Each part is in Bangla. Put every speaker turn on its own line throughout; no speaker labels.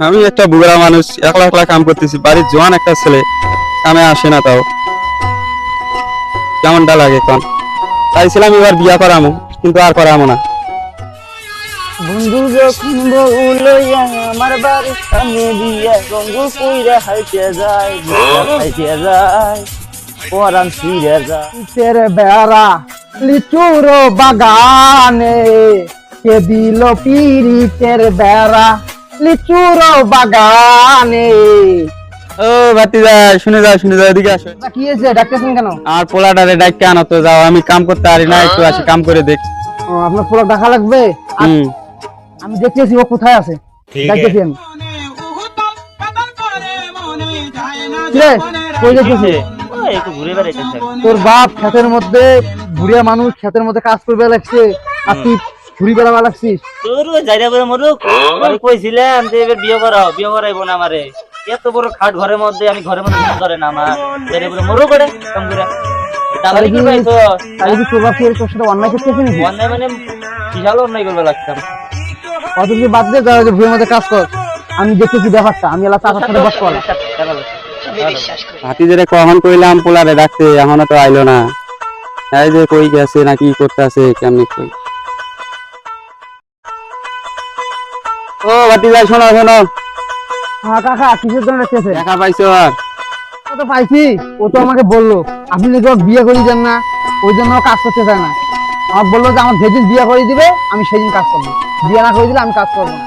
আমি একটা বুড়া মানুষ, একলা একলা কাম করতেছি, বাড়ির জোয়ান একটা ছেলে, কামে আসে না তাও। কেমনটা লাগে কন? চাইছিলাম এবার বিয়া করামো, কিন্তু আর করামো না।
যায়
বাগানে, কে দিল বেড়া। লিচুর বাগানে।
ও যা শুনে যাও শুনে যাও এদিকে আসো।
কি হয়েছে? ডাকতেছেন কেন?
আর পোলাটারে আনো তো যাও আমি কাম করতে পারি না একটু আসি কাম করে দেখ।
ও, আপনার পুরো দেখা লাগবে? আমি দেখতেছি ও কোথায় আছে? দেখতেছি আমি। কিরে, কই দেখতেছি
ও একটু ঘুরে বেড়াইতেছে।
তোর বাপ ক্ষেতের মধ্যে বুড়িয়া মানুষ ক্ষেতের মধ্যে কাজ করবে লাগছে। আর তুই ঘুরি বেড়াবা লাগছিস
তোর করে মরুক। আমি কইছিলাম যে এবার বিয়ে করাও বিয়ে করাইবো না আমারে। এত বড় খাট ঘরের মধ্যে আমি ঘরের মধ্যে বিয়ে করে না আমার। জায়গা করে মরুক করে কম করে। তাহলে কি পাইছো
তাহলে কি তোর তোর সাথে অন্যায় করতেছে নাকি?
অন্যায় মানে বিশাল অন্যায় করবে লাগতাম
অত কিছু বাদ দে যারা ভুঁয়ের মধ্যে কাজ কর। আমি দেখতেছি ব্যাপারটা আমি এলাকা চাচার সাথে বস করা।
হাতি যেটা কখন কইলাম পোলারে ডাকতে এখনও তো আইলো না। এই যে কই গেছে না কি করতে আছে কেমনি কই? ও বাতি যাই শোনো শোনো।
হ্যাঁ কাকা কিসের জন্য রেখেছে?
দেখা পাইছো আর।
ও তো পাইছি ও তো আমাকে বলল। আপনি নাকি ওর বিয়ে করে দেন না ওই জন্য কাজ করতে চায় না। আমার বলল যে আমার যেদিন বিয়ে করে দিবে আমি সেদিন কাজ করব। বিয়ে না করে দিলে আমি কাজ করব না।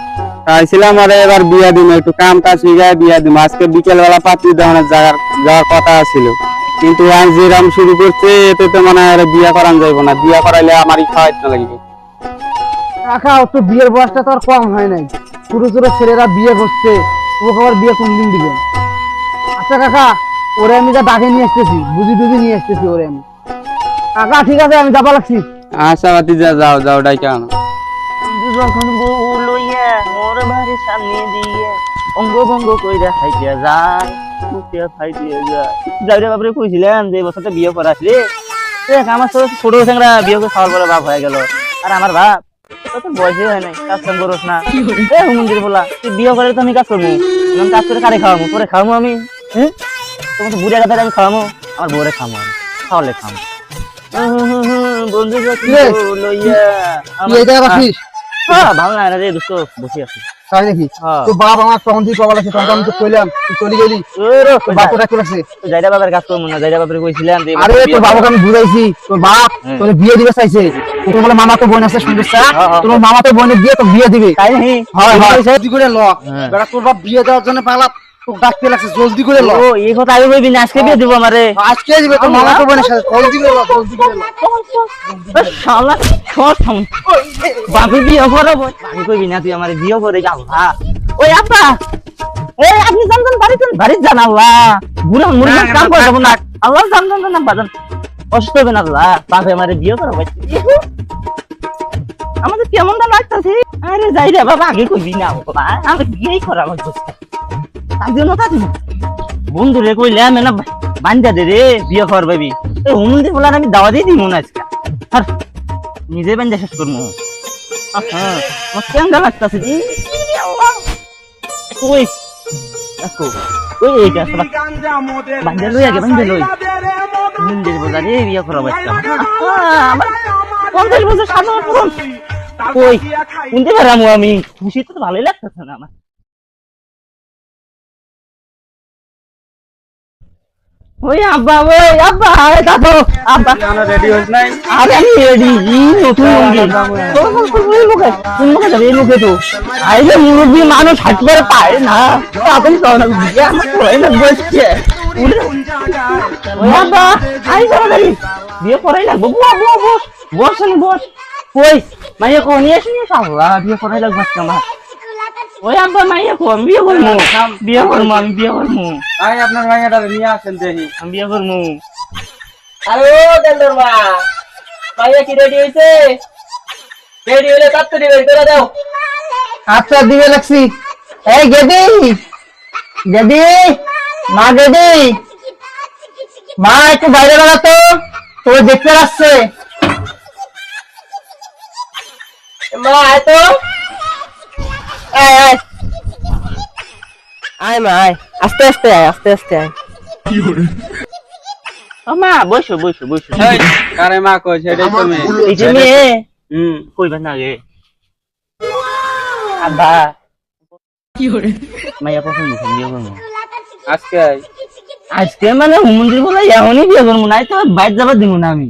চাইছিলাম আরে এবার বিয়া দিন একটু কাম কাজ শিখায় বিয়া দিম। আজকে বিকেল বেলা পাত্রী দেওয়ানোর জায়গার যাওয়ার কথা ছিল। কিন্তু আজ যেরাম শুরু করছে এতে তো মনে আর বিয়া করান যাইব না। বিয়া করাইলে আমারই খাওয়াইতে লাগবে।
কাকা ওর তো বিয়ের বয়সটা তো আর কম হয় নাই। ছোট ছোট ছেলেরা বিয়ে করছে। ওকে আবার বিয়ে কোন দিন দিবেন আচ্ছা কাকা ওরে আমি যা ডাকে নিয়ে আসতেছি বুঝি টুজি নিয়ে আসতেছি ওরে আমি। কাকা ঠিক আছে আমি যাবা লাগছি।
আশা বাতি যা যাও যাও ডাইকে আনো।
যখন বউ লইয়া মোর বাড়ির সামনে দিয়ে অঙ্গ ভঙ্গ কইরা খাইতে যায় মুখে খাইতে যায়। যাইরে বাপরে কইছিলাম যে বছরটা বিয়ে করা আসলে দেখ আমার ছোট ছোট বিয়ে করে খাওয়ার পরে বাপ হয়ে গেল। আর আমার বাপ কত বয়সে হয় নাই কাজ কাম করস না। এ হুমন্দির বলা তুই বিয়ে করে তো আমি কাজ করব। আমি কাজ করে কারে খাওয়াবো? পরে খাওয়াবো আমি? হ্যাঁ তোমার তো বুড়িয়া কথা আমি খাওয়াবো আমার বউরে খাওয়াবো আমি। খাওয়ালে খাওয়াবো বন্ধু লইয়া। ভালো না রে দোস্ত বসে আছি।
তাই নাকি?
তো
তোর বাপ আমার তখন তুই আছে তখন তো আমি তো কইলাম তুই চলে গেলি। বাপটা কি লাগছে
জাইরা বাবার কাজ করব না জাইরা বাবার কইছিলাম
আরে তোর বাবাকে আমি বুঝাইছি তোর বাপ
হ্যাঁ।
তোর বিয়ে দিবে চাইছে। তোর বলে মামা তো বোন আছে সুন্দর
স্যার হ্যাঁ।
তোর মামা তো বোনের বিয়ে তো বিয়ে দিবে।
তাই নাকি?
হয় হয়। তুই করে ল।
হ্যাঁ।
তোর বাপ বিয়ে দেওয়ার জন্য পাগলা ডাকতে লাগছে জলদি করে ল
ও এই কথা আগে কইবি না আজকে বিয়ে দিব আমারে।
আজকে দিবে তোর মামা তো বোনের সাথে জলদি করে ল জলদি করে ল
শালা সর থাম। বাপি বিয়ে করব আমি কইবি না তুই আমারে বিয়ে করে যাও হ্যাঁ ওই আপা এই আপনি জানতেন বাড়ি যান বাড়ি যান আল্লাহ। বুড়া মুরগি কাম করে যাব না আল্লাহ জানতেন না বাজান। কষ্ট হবে না আল্লাহ বাপে আমারে বিয়ে করব আমাদের কেমনটা লাগতেছে? আরে যাই রে বাবা আগে কইবি না বাবা আমি বিয়েই করা আমার বন্ধু রে কইলাম না বান্ধা দে রে, বিয়ে ভাবি। এই বলার আমি দাওয়া দিয়ে না আজকে। আর নিজে বান্ধা শেষ করব হ্যাঁ লাগতেছে এই আগে কই? শুনতে আমি? খুশি তো ভালোই লাগতেছে না আমার। ওই আব্বা ওই আব্বা আরে দাদু আব্বা।
রেডি হইস নাই?
আরে আমি রেডি ই নতুন মন্দির তোর বল তোর ওই মুখে কোন মুখে যাবে এই মুখে তো। আই যে মুরব্বী মানুষ হাঁটতে পারে না। তাড়াতাড়ি চল না বিয়ে আমার তো হয় না বসছে ওই আব্বা আই তাড়াতাড়ি। বিয়ে করাই লাগবে। বুয়া বুয়া বস বস বস। কই? মাইয়া কো নিয়ে আসি নিয়ে আল্লাহ বিয়ে করাই লাগবে আমার। ওই মাইয়া বিয়ে করব বিয়ে করব আমি বিয়ে করব
আপনার নিয়ে আসেন দেখি
আমি বিয়ে করব
দেন্দর মা ভাইয়া কি রেডি রেডি হলে করে দাও
আচ্ছা দিবে লাগছি এই গেদি গেদি মা গেদি মা একটু বাইরে বেড়া তো তোর দেখতে আসছে
মা আয় তো
এই, এই,
আয় মা আয়। আস্তে আস্তে আয় আস্তে আস্তে আয়।
ও মা বসো বসো বসো।
কারে মা কই সেটাই তো মেয়ে।
এই যে মেয়ে।
হুম
কইবেন না গে আব্বা। মাইয়া পছন্দ হয়েছে, বিয়ে করব?
আজকে আই।
আজকে মানে হুমন্দির বলে এখনই বিয়ে করব না তো বাইর যাবার দিব না আমি।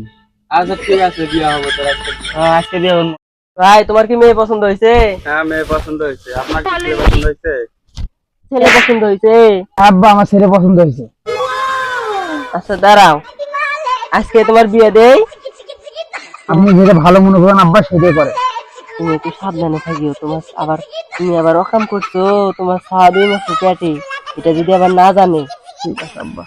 আচ্ছা ঠিক আছে বিয়া হবে তোর আজকে।
আজকে বিয়ে করব।
ভাই তোমার কি মেয়ে পছন্দ হয়েছে?
হ্যাঁ মেয়ে পছন্দ হয়েছে। আপনার কি পছন্দ হয়েছে?
ছেলে পছন্দ হয়েছে
আব্বা আমার ছেলে পছন্দ হয়েছে
আচ্ছা দাঁড়াও। আজকে তোমার বিয়ে দেই?
আপনি যেটা ভালো মনে করেন আব্বা সেটাই করে।
তুমি একটু সাবধানে থাকিও তোমার আবার তুমি আবার অকাম করছ তোমার সারাদিন আছে। পেটে এটা যদি আবার না জানে ঠিক আছে আব্বা।